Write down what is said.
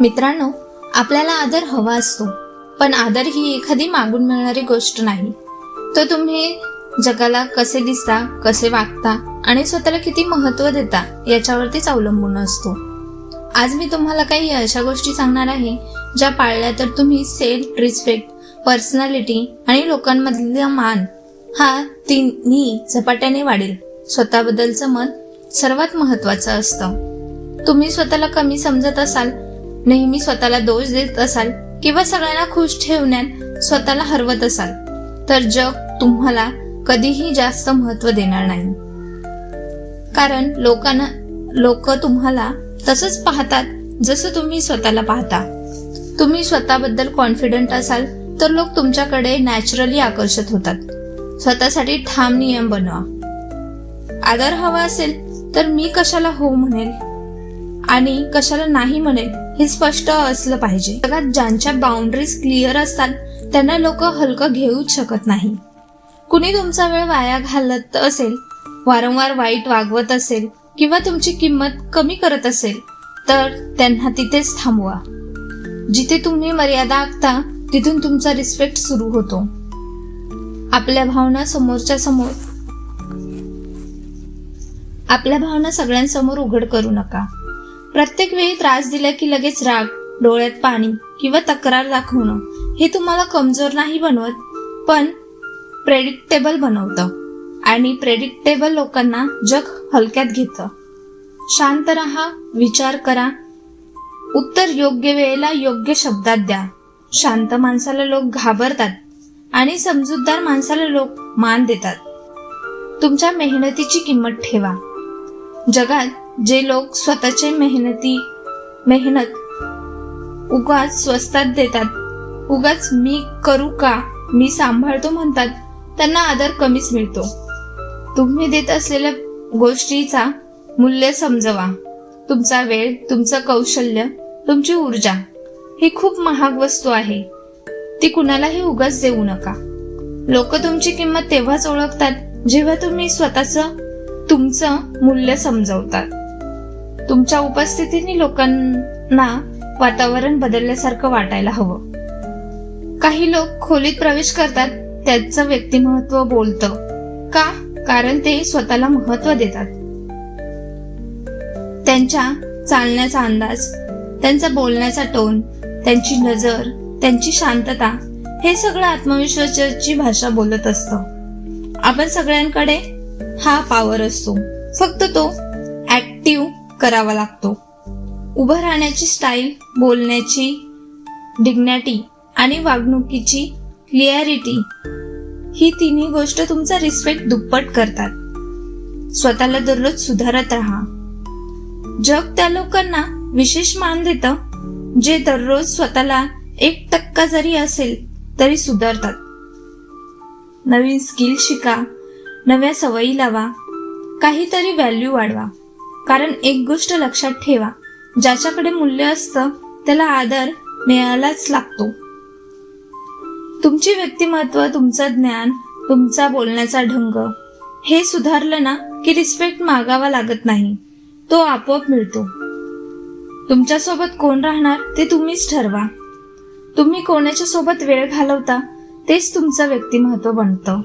मित्रांनो आपल्याला आदर हवा असतो पण आदर ही एखादी मागून मिळणारी गोष्ट नाही. तर तुम्ही जगाला कसे दिसता कसे वागता आणि स्वतःला किती महत्त्व देता याच्यावरतीच अवलंबून असतो. आज मी तुम्हाला काही अशा गोष्टी सांगणार आहे ज्या पाळल्या तर तुम्ही सेल्फ रिस्पेक्ट पर्सनॅलिटी आणि लोकांमधला मान हा तिन्ही झपाट्याने वाढेल. स्वतःबद्दलचं मत सर्वात महत्वाचं असतं. तुम्ही स्वतःला कमी समजत असाल नेहमी स्वतःला दोष देत असाल किंवा सगळ्यांना खुश ठेवण्यात स्वतःला हरवत असाल तर जग तुम्हाला कधीही जास्त महत्त्व देणार नाही. कारण लोकांना लोक तुम्हाला तसंच पाहतात जसं तुम्ही स्वतःला पाहता. तुम्ही स्वतःबद्दल कॉन्फिडंट असाल तर लोक तुमच्याकडे नॅचरली आकर्षित होतात. स्वतःसाठी ठाम नियम बनवा. आदर हवा असेल तर मी कशाला हो म्हणेल? आणि कशाला नाही म्हणेल हे स्पष्ट असलं पाहिजे. जगात ज्यांच्या बाउंड्रीज क्लिअर असतात त्यांना लोक हलकं घेऊच शकत नाही. कुणी तुमचा वेळ वाया घालत असेल वारंवार वाईट वागवत असेल किंवा तुमची किंमत कमी करत असेल तर त्यांना तिथेच थांबवा. जिथे तुम्ही मर्यादा आखता तिथून तुमचा रिस्पेक्ट सुरू होतो. आपल्या भावना समोरच्या समोर. आपल्या भावना सगळ्यांसमोर उघड करू नका. प्रत्येक वेळी त्रास दिला की लगेच राग डोळ्यात पाणी किंवा तक्रार दाखवणं हे तुम्हाला कमजोर नाही बनवत पण प्रेडिक्टेबल बनवतं. आणि प्रेडिक्टेबल लोकांना जग हलक्यात घेतं. शांत राहा विचार करा. उत्तर योग्य वेळेला योग्य शब्दात द्या. शांत माणसाला लोक घाबरतात आणि समजूतदार माणसाला लोक मान देतात. तुमच्या मेहनतीची किंमत ठेवा. जगात जे लोक स्वतःचे मेहनती मेहनत उगाच स्वस्तात देतात. उगाच मी करू का मी सांभाळतो म्हणतात त्यांना आदर कमीच मिळतो. तुम्ही देत असलेल्या गोष्टीचा मूल्य समजवा. तुमचा वेळ तुमचं कौशल्य तुमची ऊर्जा ही खूप महाग वस्तू आहे. ती कुणालाही उगाच देऊ नका. लोक तुमची किंमत तेव्हाच ओळखतात जेव्हा तुम्ही स्वतःच तुमचं मूल्य समजवतात. तुमच्या उपस्थितीने लोकांना वातावरण बदलल्यासारखं वाटायला हवं. काही लोक खोलीत प्रवेश करतात त्याचं व्यक्तिमत्व बोलतं. का? कारण ते स्वतःला महत्त्व देतात. त्यांच्या चालण्याचा अंदाज त्यांचा बोलण्याचा टोन त्यांची नजर त्यांची शांतता हे सगळं आत्मविश्वासाची भाषा बोलत असतं. आपण सगळ्यांकडे हा पॉवर असतो. फक्त तो ऍक्टिव्ह करावा लागतो. उभं राहण्याची स्टाईल बोलण्याची डिग्नॅटी आणि वागणुकीची क्लिअरिटी ही तिन्ही गोष्ट तुमचा रिस्पेक्ट दुप्पट करतात. स्वतःला दररोज सुधारत राहा. जग त्या लोकांना विशेष मान देतं जे दररोज स्वतःला एक टक्का जरी असेल तरी सुधारतात. नवीन स्किल शिका नव्या सवयी लावा काहीतरी व्हॅल्यू वाढवा. कारण एक गोष्ट लक्षात ठेवा ज्याच्याकडे मूल्य असतं त्याला आदर मिळायलाच लागतो. तुमची व्यक्तिमत्व तुमचं ज्ञान तुमचा बोलण्याचा ढंग हे सुधारलं ना की रिस्पेक्ट मागावा लागत नाही. तो आपोआप मिळतो. तुमच्यासोबत कोण राहणार ते तुम्हीच ठरवा. तुम्ही कोणाच्या सोबत वेळ घालवता तेच तुमचं व्यक्तिमत्व बनतं.